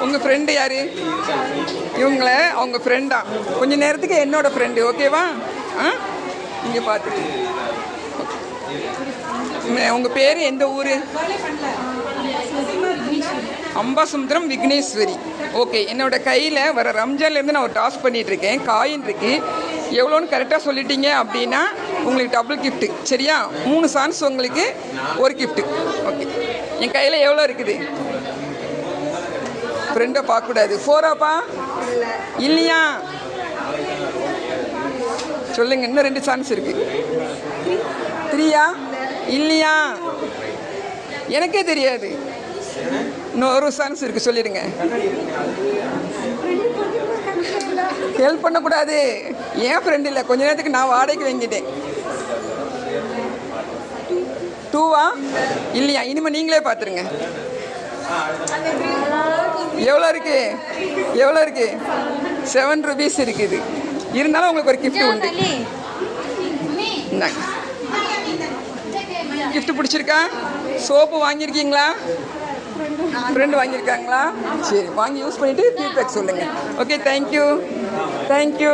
உங்கள் ஃப்ரெண்டு யார்? இவங்கள அவங்க ஃப்ரெண்டா கொஞ்ச நேரத்துக்கு என்னோட ஃப்ரெண்டு ஓகேவா ஆ? இங்கே பார்த்துட்டு உங்கள் பேர் எந்த ஊர்? அம்பாசமுத்திரம் விக்னேஸ்வரி. ஓகே என்னோட கையில் வர ரம்ஜான்லேருந்து நான் ஒரு டாஸ்க் பண்ணிகிட்ருக்கேன் காயின் இருக்கு. எவ்வளோன்னு கரெக்டாக சொல்லிட்டீங்க அப்படின்னா உங்களுக்கு டபுள் கிஃப்ட்டு சரியா? மூணு சான்ஸ் உங்களுக்கு ஒரு கிஃப்ட்டு ஓகே என் கையில் எவ்வளோ இருக்குது? ஃப்ரெண்டை பார்க்கக்கூடாது. ஃபோராப்பா இல்லையா? சொல்லுங்க இன்னும் ரெண்டு சான்ஸ் இருக்கு. த்ரீயா இல்லையா? எனக்கே தெரியாது. இன்னும் ஒரு சான்ஸ் இருக்கு சொல்லிடுங்க. ஹெல்ப் பண்ணக்கூடாது. ஏன் ஃப்ரெண்ட் இல்லை? கொஞ்ச நேரத்துக்கு நான் வாடகைக்கு வாங்கிட்டேன். டூவா இல்லையா? இனிமேல் நீங்களே பார்த்துருங்க. எவ்வளோ இருக்கு? எவ்வளோ இருக்கு? செவன் ருபீஸ் இருக்குது. இருந்தாலும் உங்களுக்கு ஒரு gift உண்டு. இந்தாங்க. gift பிடிச்சிருக்கா? சோப்பு வாங்கியிருக்கீங்களா? ஃப்ரெண்டு வாங்கியிருக்காங்களா? சரி வாங்கி யூஸ் பண்ணிவிட்டு ஃபீட்பேக் சொல்லுங்கள் ஓகே தேங்க்யூ தேங்க்யூ